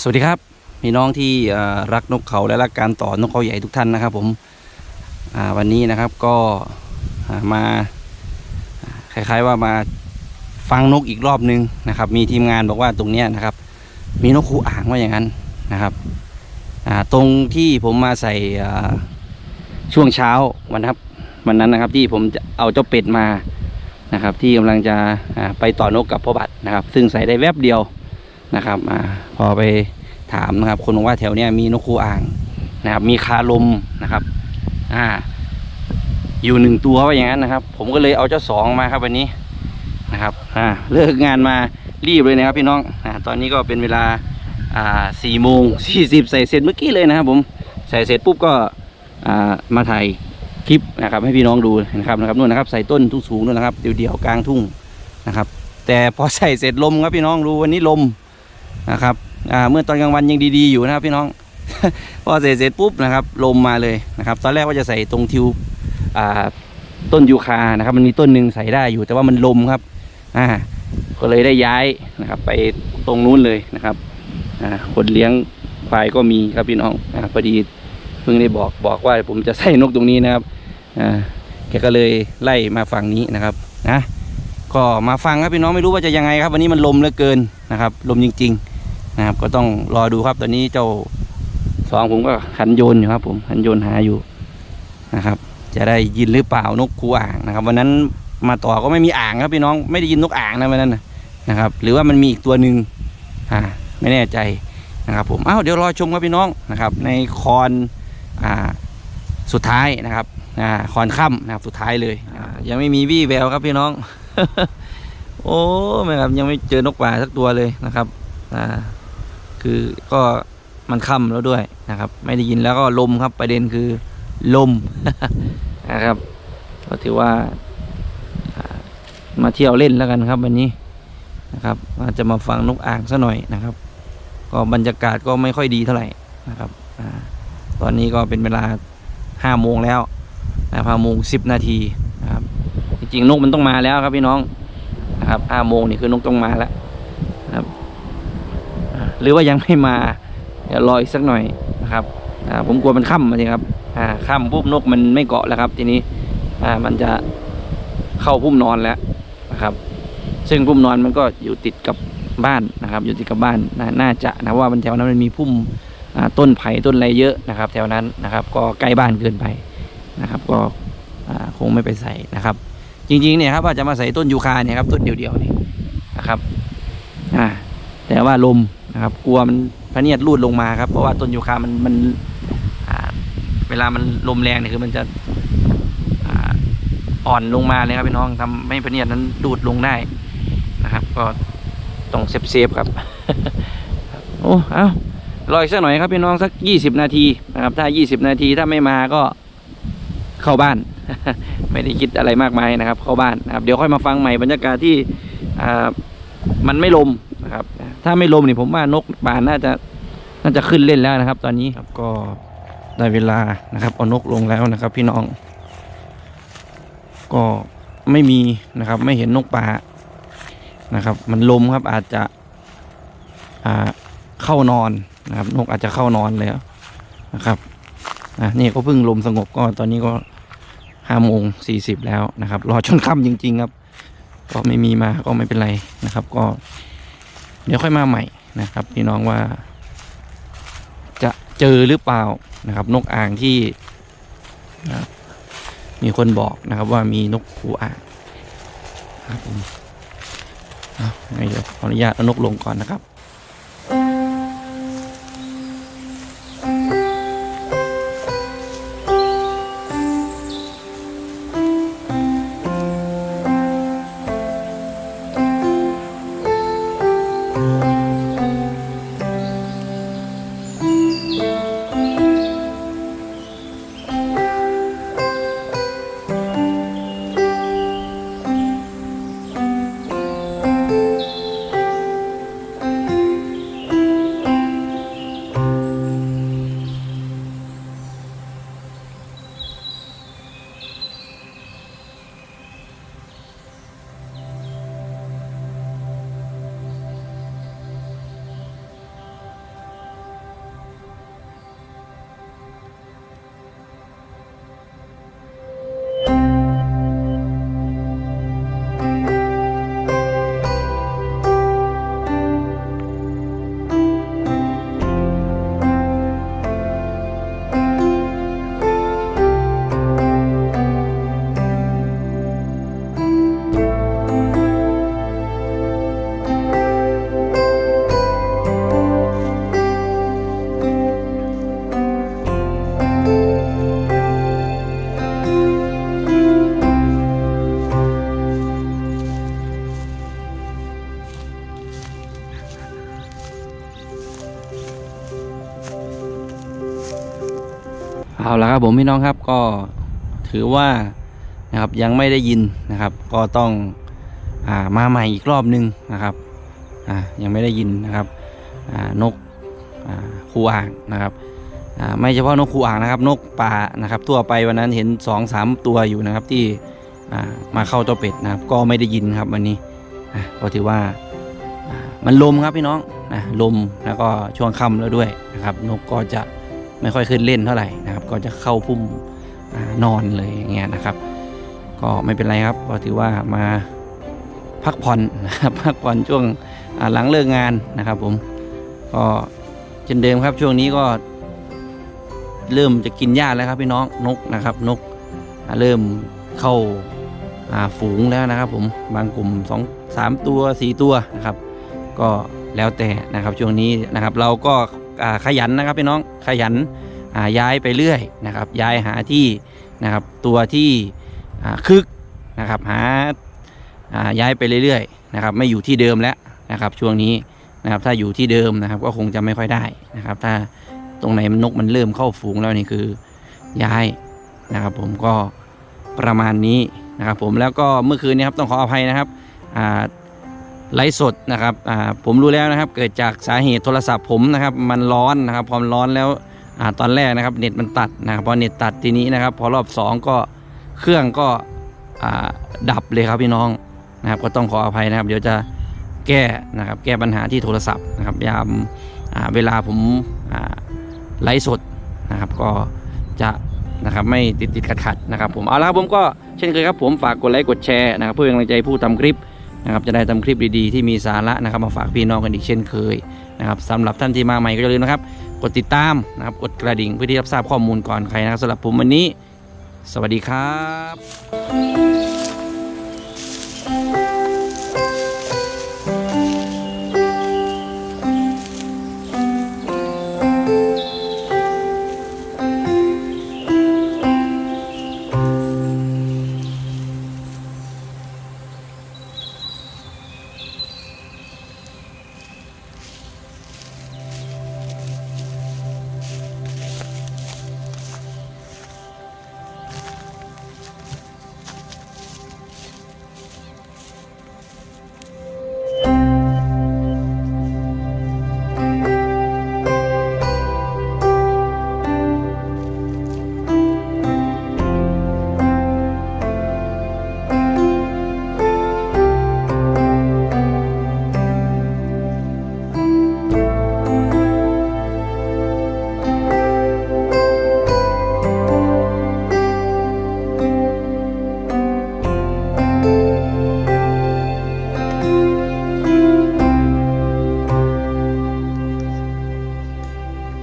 สวัสดีครับพี่น้องที่รักนกเขาและรักการต่อนกเขาใหญ่ทุกท่านนะครับ ผมวันนี้นะครับก็มาคล้ายๆว่ามาฟังนกอีกรอบนึงนะครับ มีทีมงานบอกว่าตรงเนี้ยนะครับ มีนกคูอ่างว่าอย่างนั้นนะครับตรงที่ผมมาใส่ช่วงเช้าวันครับวันนั้นนะครับที่ผมจะเอาเจ้าเป็ดมานะครับ ที่กำลังจะไปต่อนกกับพ่อบัตรนะครับ ซึ่งใส่ได้แวบเดียว นะครับอาพอไปถามนะครับ คนบอกว่าแถวเนี้ยมีนกคูอ่างนะครับ มีคาลมนะครับ อ่า อยู่หนึ่งตัวว่าอย่างนั้นนะครับ ผมก็เลยเอาเจ้าสองมาครับวันนี้นะครับ อ่า เลิกงานมารีบเลยนะครับพี่น้องอ่าตอนนี้ก็เป็นเวลาอ่าสี่โมงสี่สิบใส่เสร็จเมื่อกี้เลยนะครับผมใส่เสร็จปุ๊บก็อ่ามาถ่ายคลิปนะครับ ให้พี่น้องดูนะครับนะครับนู่นนะครับใส่ต้นทุ่งสูงนู่นนะครับเดี่ยวๆกลางทุ่งนะครับ แต่พอใส่เสร็จลมครับพี่น้องดูวันนี้ลม นะครับเมื่อตอนกลางวันยังดีๆอยู่นะครับพี่น้อง พอเสร็จเสร็จปุ๊บนะครับลมมาเลยนะครับตอนแรกว่าจะใส่ตรงทิวต้นยูคานะครับ มันมีต้นหนึ่งใส่ได้อยู่แต่ว่ามันลมครับอ่าก็เลยได้ย้ายนะครับ ไปตรงนู้นเลยนะครับอ่าคนเลี้ยงควายก็มีครับพี่น้องอ่าพอดีเพิ่งได้บอกบอกว่าผมจะใส่นกตรงนี้นะครับอ่าแกก็เลยไล่มาฝั่งนี้นะครับนะก็มาฟังครับพี่น้องไม่รู้ว่าจะยังไงครับ วันนี้มันลมเหลือเกินนะครับ ลมจริง ๆ นะครับ ก็ต้องรอดูครับ ตอนนี้เจ้าสองผมก็หันโยนอยู่ครับ ผมหันโยนหาอยู่นะครับ จะได้ยินหรือเปล่านกคูอ่างนะครับ วันนั้นมาต่อก็ไม่มีอ่างครับพี่น้องไม่ได้ยินนกอ่างนะวันนั้นนะครับ หรือว่ามันมีอีกตัวหนึ่งอ่าไม่แน่ใจนะครับ ผมอ้าวเดี๋ยวรอชมครับพี่น้องนะครับ ในคอนอ่าสุดท้ายนะครับอ่าคอนค่ำนะครับสุดท้ายเลยยังไม่มีวี่แววครับพี่น้อง โอ้ไม่ครับยังไม่เจอนกป่าสักตัวเลยนะครับอ่า คือก็มันค่ำแล้วด้วยนะครับ ไม่ได้ยินแล้วก็ลมครับประเด็นคือลมนะครับ ก็ถือว่ามาเที่ยวเล่นแล้วกันครับวันนี้นะครับอาจจะมาฟังนกอ่างซะหน่อยนะครับ ก็บรรยากาศก็ไม่ค่อยดีเท่าไหร่นะครับอตอนนี้ก็เป็นเวลาห้าโมงแล้วห้าโมงสิบนาทีนะครับจริงๆนกมันต้องมาแล้วครับพี่น้องนะครับห้าโมงนี่คือนกต้องมาแล้ว หรือว่ายังไม่มาเดี๋ยวรออีกสักหน่อยนะครับอ่าผมกลัวมันค่ำมาสิครับอ่าค่ำปุ๊บนกมันไม่เกาะแล้วครับ ทีนี้อ่ามันจะเข้าพุ่มนอนแล้วนะครับ ซึ่งพุ่มนอนมันก็อยู่ติดกับบ้านนะครับ อยู่ติดกับบ้านน,น่าจะนะว่ามันแถวนั้นมันมีพุ่มอ่าต้นไผ่ต้นอะไรเยอะนะครับ แถวนั้นนะครับ ก็ใกล้บ้านเกินไปนะครับ ก็อ่าคงไม่ไปใส่นะครับ จริงๆเนี่ยครับว่าจะมาใส่ต้นยูคาเนี่ยครับต้นเดียวๆนี่นะครับอ่าแต่ว่าลม นะครับ กลัวมันพะเนียดรูดลงมาครับ เพราะว่าต้นยูคามันมันเวลามันลมแรงเนี่ยคือมันจะอ่อนลงมาเลยครับพี่น้องทำให้พะเนียดนั้นดูดลงได้นะครับ ก็ต้องเซฟเซฟๆครับโอ้เอารออีกสักหน่อยครับพี่น้องสักยี่สิบนาทีนะครับ ถ้ายี่สิบนาทีถ้าไม่มาก็เข้าบ้าน ไม่ได้คิดอะไรมากมายนะครับ เข้าบ้านนะครับ เดี๋ยวค่อยมาฟังใหม่บรรยากาศที่อ่ามันไม่ลม ถ้าไม่ลมนี่ผมว่านกป่าน่าจะน่าจะขึ้นเล่นแล้วนะครับ ตอนนี้ครับก็ได้เวลานะครับเอานกลงแล้วนะครับ พี่น้อง ก็ไม่มีนะครับ ไม่เห็นนกป่านะครับ มันลมครับอาจจะอ่าเข้านอนนะครับ นกอาจจะเข้านอนแล้วนะครับอะนี่ก็เพิ่งลมสงบก็ตอนนี้ก็ห้าโมงสี่สิบแล้วนะครับ รอจนค่ำจริง ๆ ครับ ก็ไม่มีมาก็ไม่เป็นไรนะครับ ก็ เดี๋ยวค่อยมาใหม่นะครับพี่น้องว่า จะเจอหรือเปล่านะครับ นกอ่างที่นะมีคนบอกนะครับว่ามีนกหูอ่างครับผมเดี๋ยวขออนุญาตเอานกลงก่อนนะครับ เอาละครับผมพี่น้องครับก็ถือว่านะครับยังไม่ได้ยินนะครับ ก็ต้องอ่ามาใหม่อีกรอบนึงนะครับอ่ายังไม่ได้ยินนะครับอ่านกอ่าคูอ่างนะครับอ่าไม่เฉพาะนกคูอ่างนะครับ นกป่านะครับทั่วไปวันนั้นเห็นสองสามตัวอยู่นะครับที่อ่ามาเข้าตัวเป็ดนะครับ ก็ไม่ได้ยินครับวันนี้อะก็ถือว่าอ่ามันลมครับพี่น้องนะลมแล้วก็ช่วงค่ำแล้วด้วยนะครับ นกก็จะไม่ค่อยขึ้นเล่นเท่าไหร่ นะครับก็จะเข้าพุ่มอนอนเลยอย่างเงี้ยนะครับ ก็ไม่เป็นไรครับก็ถือว่ามาพักผ่อนนะครับพักผ่อนช่วงหลังเลิกงานนะครับผมก็เช่นเดิมครับช่วงนี้ก็ เริ่มจะกินหญ้าแล้วครับพี่น้องนกนะครับ นกเริ่มเข้าฝูงแล้วนะครับ ผมบางกลุ่มสองสามตัวสี่ตัวนะครับ ก็แล้วแต่นะครับช่วงนี้นะครับ เราก็ขยันนะครับพี่น้องขยัน ย้ายไปเรื่อยนะครับย้ายหาที่นะครับตัวที่คึกนะครับหาาย้ายไปเรื่อยๆนะครับไม่อยู่ที่เดิมแล้วนะครับช่วงนี้นะครับถ้าอยู่ที่เดิมนะครับก็คงจะไม่ค่อยได้นะครับ ถ้าตรงไหนมันนกมันเริ่มเข้าฝูงแล้วนี่คือย้ายนะครับผมก็ประมาณนี้นะครับผมแล้วก็เมื่อคืนนี้ครับต้องขออภัยนะครับไลฟ์สดนะครับผมรู้แล้วนะครับเกิดจากสาเหตุโทรศัพท์ผมนะครับมันร้อนนะครับพอมร้อนแล้ว อ่าตอนแรกนะครับเน็ตมันตัดนะครับพอเน็ตตัดทีนี้นะครับ พอรอบสองก็เครื่องก็อ่าดับเลยครับพี่น้องนะครับ ก็ต้องขออภัยนะครับ เดี๋ยวจะแก้นะครับแก้ปัญหาที่โทรศัพท์นะครับยามาเวลาผมไลฟ์สดนะครับ ก็จะนะครับไม่ติดติดขัดขัดนะครับ ผมเอาละครับผมก็เช่นเคยครับผมฝากกดไลค์กดแชร์นะครับ เพื่อเป็นกำลังใจผู้ทำคลิปนะครับจะได้ทำคลิปดีๆที่มีสาระนะครับ มาฝากพี่น้องกันอีกเช่นเคยนะครับสำหรับท่านที่มาใหม่ก็อย่าลืมนะครับ กดติดตามนะครับกดกระดิ่งเพื่อที่จะรับทราบข้อมูลก่อนใครนะครับสำหรับผมวันนี้ สวัสดีครับ